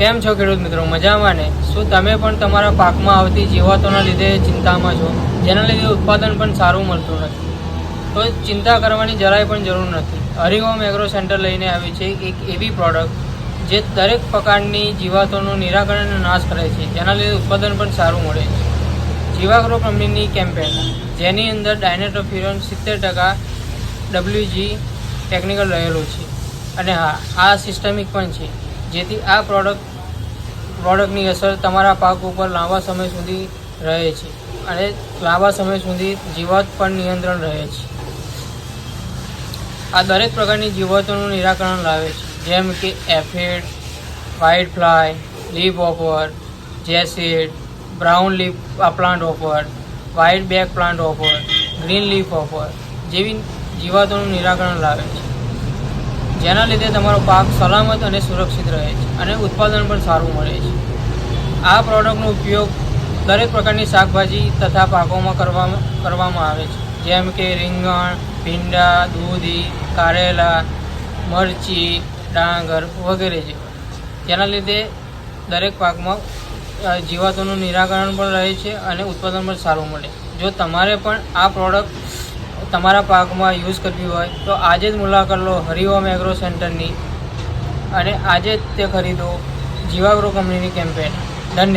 કેમ છો ખેડૂત મિત્રો? મજામાં ને? શું તમે પણ તમારા પાકમાં આવતી જીવાતોના લીધે ચિંતામાં છો? જેના લીધે ઉત્પાદન પણ સારું મળતું નથી. તો ચિંતા કરવાની જરાય પણ જરૂર નથી. હરિઓમ એગ્રો સેન્ટર લઈને આવી છે એક એવી પ્રોડક્ટ જે દરેક પ્રકારની જીવાતોનું નિરાકરણ નાશ કરે છે. જેના લીધે ઉત્પાદન પણ સારું મળે છે. જીવાગ્રો કંપનીની કેમ્પેન જેની અંદર ડાયનેટોફિરોન સિત્તેર ટકા ડબલ્યુજી ટેકનિકલ રહેલું છે. અને હા, આ સિસ્ટમિક પણ છે. જેથી આ પ્રોડક્ટ પ્રોડક્ટની અસર તમારા પાક ઉપર લાંબા સમય સુધી રહે છે અને લાંબા સમય સુધી જીવાત પર નિયંત્રણ રહે છે. આ દરેક પ્રકારની જીવાતોનું નિરાકરણ લાવે છે. જેમ કે aphid, white fly leaf hopper, jassid, brown leaf plant hopper, white back plant hopper, green leaf hopper જેવી જીવાતોનું નિરાકરણ લાવે છે. જેના લીધે તમારો પાક સલામત અને સુરક્ષિત રહે છે અને ઉત્પાદન પણ સારું મળે છે. આ પ્રોડક્ટનો ઉપયોગ દરેક પ્રકારની શાકભાજી તથા પાકોમાં કરવામાં કરવામાં આવે છે. જેમ કે રીંગણ, ભીંડા, દૂધી, કારેલા, મરચી, ડાંગર વગેરે જેવા જેના લીધે દરેક પાકમાં જીવાતોનું નિરાકરણ પણ રહે છે અને ઉત્પાદન પણ સારું મળે જો તમારે પણ આ પ્રોડક્ટ તમારા પાકમાં યુઝ કરવી હોય તો આજે જ મુલાકાત લો હરિઓમ એગ્રો સેન્ટરની અને આજે જ તે ખરીદો જીવાગ્રો કંપનીની કેમ્પેન. ધન્યવાદ.